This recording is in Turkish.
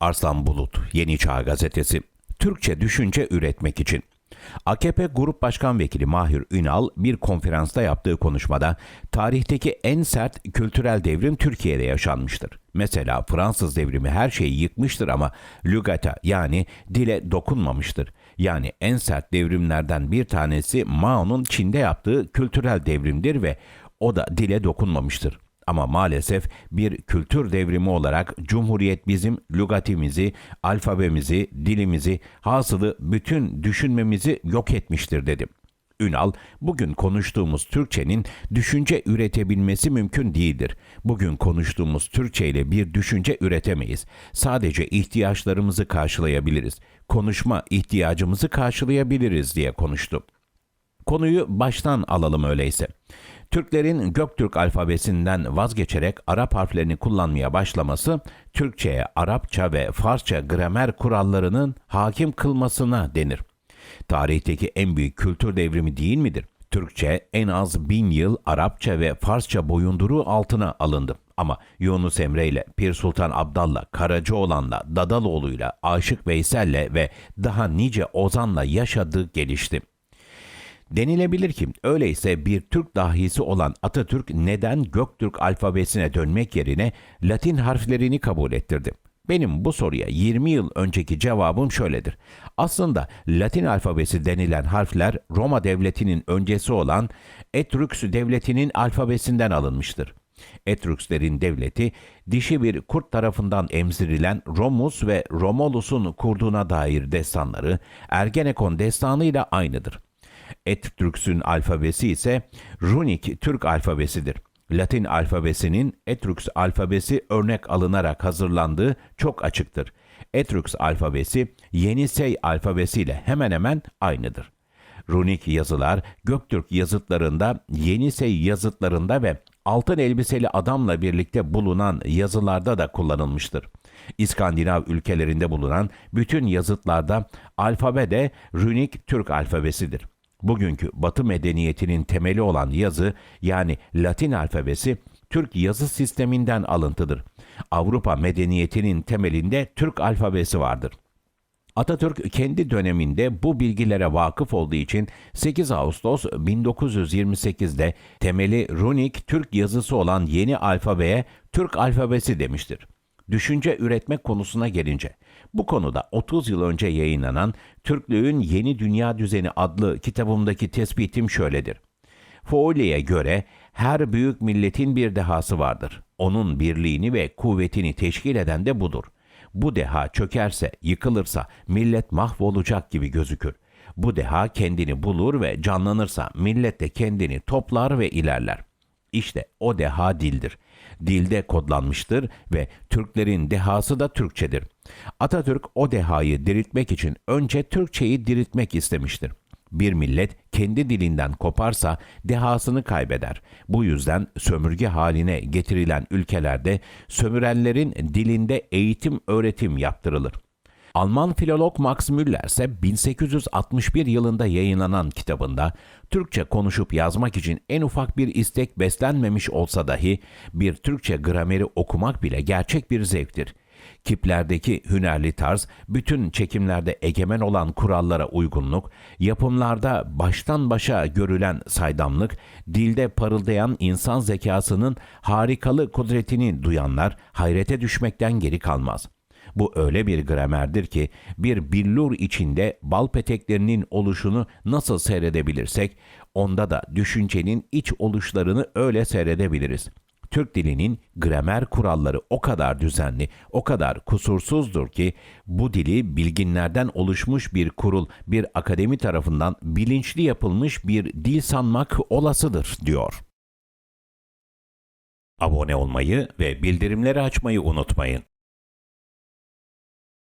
Arslan Bulut, Yeni Çağ Gazetesi. Türkçe düşünce üretmek için. AKP Grup Başkan Vekili Mahir Ünal bir konferansta yaptığı konuşmada tarihteki en sert kültürel devrim Türkiye'de yaşanmıştır. Mesela Fransız devrimi her şeyi yıkmıştır ama lügata yani dile dokunmamıştır. Yani en sert devrimlerden bir tanesi Mao'nun Çin'de yaptığı kültürel devrimdir ve o da dile dokunmamıştır. Ama maalesef bir kültür devrimi olarak Cumhuriyet bizim lügatimizi, alfabemizi, dilimizi, hasılı bütün düşünmemizi yok etmiştir dedim. Ünal, bugün konuştuğumuz Türkçenin düşünce üretebilmesi mümkün değildir. Bugün konuştuğumuz Türkçe ile bir düşünce üretemeyiz. Sadece ihtiyaçlarımızı karşılayabiliriz. Konuşma ihtiyacımızı karşılayabiliriz diye konuştu. Konuyu baştan alalım öyleyse. Türklerin Göktürk alfabesinden vazgeçerek Arap harflerini kullanmaya başlaması, Türkçe'ye Arapça ve Farsça gramer kurallarının hakim kılmasına denir. Tarihteki en büyük kültür devrimi değil midir? Türkçe en az bin yıl Arapça ve Farsça boyunduruğu altına alındı. Ama Yunus Emre ile Pir Sultan Abdallah, Karacaoğlan'la, Dadaloğlu'yla, Aşık Veysel'le ve daha nice Ozan'la yaşadığı gelişti. Denilebilir ki öyleyse bir Türk dahisi olan Atatürk neden Göktürk alfabesine dönmek yerine Latin harflerini kabul ettirdi? Benim bu soruya 20 yıl önceki cevabım şöyledir. Aslında Latin alfabesi denilen harfler Roma devletinin öncesi olan Etrüks devletinin alfabesinden alınmıştır. Etrükslerin devleti dişi bir kurt tarafından emzirilen Romus ve Romulus'un kurduğuna dair destanları Ergenekon destanıyla aynıdır. Etrüks'ün alfabesi ise Runik Türk alfabesidir. Latin alfabesinin Etrüks alfabesi örnek alınarak hazırlandığı çok açıktır. Etrüks alfabesi Yenisey alfabesiyle hemen hemen aynıdır. Runik yazılar Göktürk yazıtlarında, Yenisey yazıtlarında ve altın elbiseli adamla birlikte bulunan yazılarda da kullanılmıştır. İskandinav ülkelerinde bulunan bütün yazıtlarda alfabe de Runik Türk alfabesidir. Bugünkü Batı medeniyetinin temeli olan yazı yani Latin alfabesi Türk yazı sisteminden alıntıdır. Avrupa medeniyetinin temelinde Türk alfabesi vardır. Atatürk kendi döneminde bu bilgilere vakıf olduğu için 8 Ağustos 1928'de temeli runik Türk yazısı olan yeni alfabeye Türk alfabesi demiştir. Düşünce üretmek konusuna gelince, bu konuda 30 yıl önce yayınlanan Türklüğün Yeni Dünya Düzeni adlı kitabımdaki tespitim şöyledir. Foley'e göre her büyük milletin bir dehası vardır. Onun birliğini ve kuvvetini teşkil eden de budur. Bu deha çökerse, yıkılırsa millet mahvolacak gibi gözükür. Bu deha kendini bulur ve canlanırsa millet de kendini toplar ve ilerler. İşte o deha dildir. Dilde kodlanmıştır ve Türklerin dehası da Türkçedir. Atatürk o dehayı diriltmek için önce Türkçeyi diriltmek istemiştir. Bir millet kendi dilinden koparsa dehasını kaybeder. Bu yüzden sömürge haline getirilen ülkelerde sömürenlerin dilinde eğitim öğretim yaptırılır. Alman filolog Max Müller ise 1861 yılında yayınlanan kitabında Türkçe konuşup yazmak için en ufak bir istek beslenmemiş olsa dahi bir Türkçe grameri okumak bile gerçek bir zevktir. Kiplerdeki hünerli tarz, bütün çekimlerde egemen olan kurallara uygunluk, yapımlarda baştan başa görülen saydamlık, dilde parıldayan insan zekasının harikalı kudretini duyanlar hayrete düşmekten geri kalmaz.'' Bu öyle bir gramerdir ki bir billur içinde bal peteklerinin oluşunu nasıl seyredebilirsek onda da düşüncenin iç oluşlarını öyle seyredebiliriz. Türk dilinin gramer kuralları o kadar düzenli, o kadar kusursuzdur ki bu dili bilginlerden oluşmuş bir kurul, bir akademi tarafından bilinçli yapılmış bir dil sanmak olasıdır diyor. Abone olmayı ve bildirimleri açmayı unutmayın.